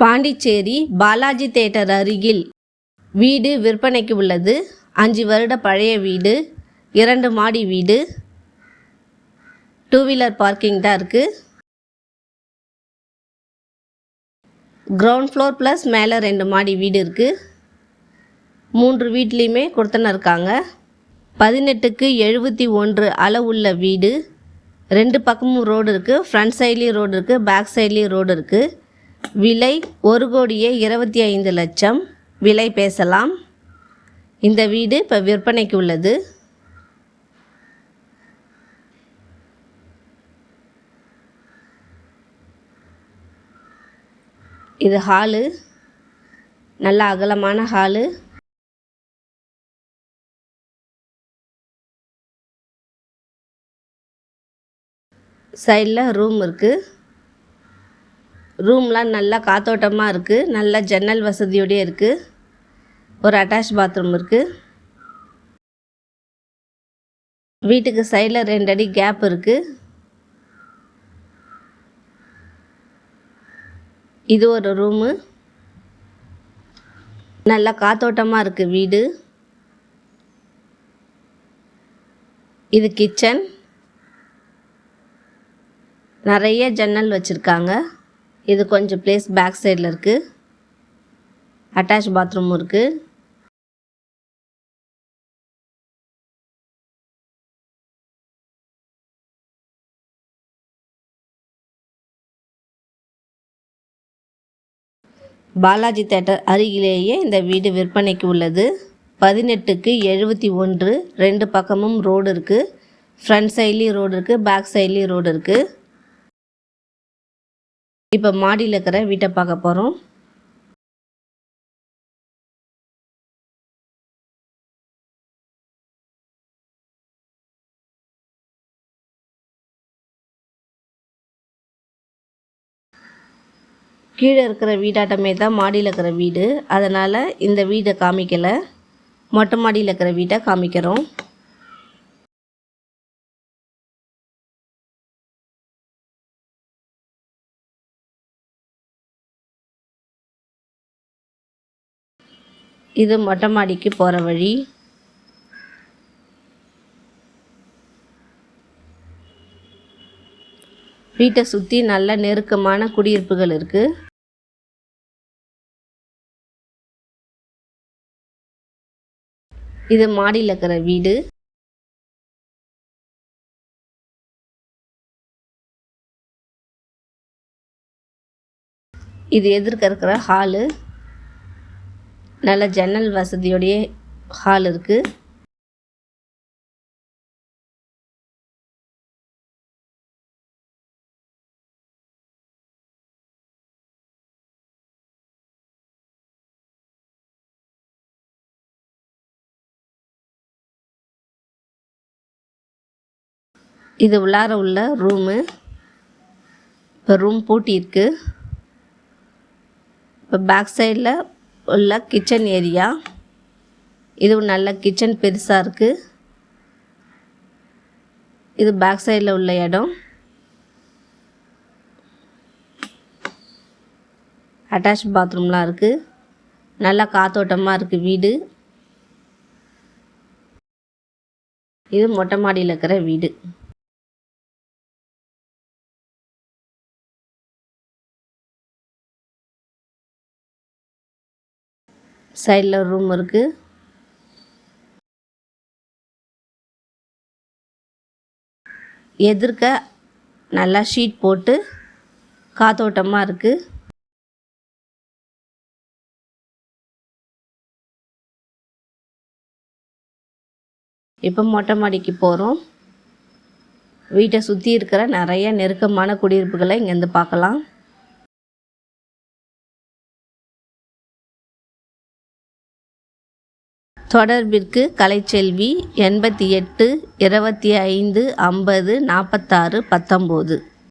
Pondicherry Balaji theatre அருகில் வீடு விற்பனைக்கு உள்ளது. அஞ்சு வருட பழைய வீடு இரண்டு மாடி வீடு டூ வீலர் பார்க்கிங் தான் இருக்குது கிரவுண்ட் ஃப்ளோர் ப்ளஸ் மேலே ரெண்டு மாடி வீடு இருக்குது மூன்று வீட்லேயுமே கொடுத்தன இருக்காங்க. பதினெட்டுக்கு எழுபத்தி ஒன்று அளவுள்ள வீடு. ரெண்டு பக்கமும் ரோடு இருக்குது ஃப்ரண்ட் சைட்லேயும் ரோடு இருக்குது பேக் சைட்லேயும் ரோடு இருக்குது விலை ஒரு கோடியே இருபத்தி ஐந்து லட்சம். விலை பேசலாம். இந்த வீடு இப்போ விற்பனைக்கு உள்ளது. இது ஹாலு. நல்ல அகலமான ஹாலு. சைடில் ரூம் இருக்குது ரூம்லாம் நல்லா காத்தோட்டமாக இருக்குது நல்ல ஜன்னல் வசதியோடய இருக்குது ஒரு அட்டாச் பாத்ரூம் இருக்குது வீட்டுக்கு சைடில் ரெண்டு அடி கேப் இருக்குது இது ஒரு ரூமு நல்லா காத்தோட்டமாக இருக்குது வீடு. இது கிச்சன் நிறைய ஜன்னல் வச்சுருக்காங்க. இது கொஞ்சம் பிளேஸ் பேக் சைடில் இருக்குது அட்டாச் பாத்ரூமும் இருக்குது பாலாஜி தேட்டர் அருகிலேயே இந்த வீடு விற்பனைக்கு உள்ளது. பதினெட்டுக்கு எழுபத்தி ஒன்று ரெண்டு பக்கமும் ரோடு இருக்குது ஃப்ரண்ட் சைட்லேயும் ரோடு இருக்குது பேக் சைட்லேயும் ரோடு இருக்குது இப்போ மாடியில் இருக்கிற வீட்டை பார்க்க போகிறோம் கீழே இருக்கிற வீடாட்டமே தான் மாடியில் இருக்கிற வீடு. அதனால் இந்த வீடை காமிக்கலை. மொட்டை மாடியில் இருக்கிற வீட்டை காமிக்கிறோம். இது மொட்டை மாடிக்கு போகிற வழி. வீட்டை சுற்றி நல்ல நெருக்கமான குடியிருப்புகள் இருக்குது இது மாடியில் இருக்கிற வீடு. இது எதிர்க்க இருக்கிற ஹாலு. நல்ல ஜன்னல் வசதியோடைய ஹால் இருக்குது இது உள்ளார உள்ள ரூமு இப்போ ரூம் பூட்டியிருக்கு. இப்போ பேக் சைடில் உள்ள கிச்சன் ஏரியா இதுவும் நல்ல கிச்சன் பெருசாக இருக்குது இது பேக் சைடில் உள்ள இடம். அட்டாச் பாத்ரூம்லாம் இருக்குது நல்லா காத்தோட்டமாக இருக்குது வீடு. இது மொட்டை மாடியில் இருக்கிற வீடு. சைடில் ரூம் இருக்குது எதிர்க்க நல்லா ஷீட் போட்டு காத்தோட்டமாக இருக்குது இப்போ மொட்டை மாடிக்கு போகிறோம் வீட்டை சுற்றி இருக்கிற நிறைய நெருக்கமான குடியிருப்புகளை இங்கேருந்து பார்க்கலாம். தொடர்பிற்கு கலைச்செல்வி எண்பத்தி எட்டு இருபத்தி ஐந்து ஐம்பது நாற்பத்தாறு பத்தொம்போது.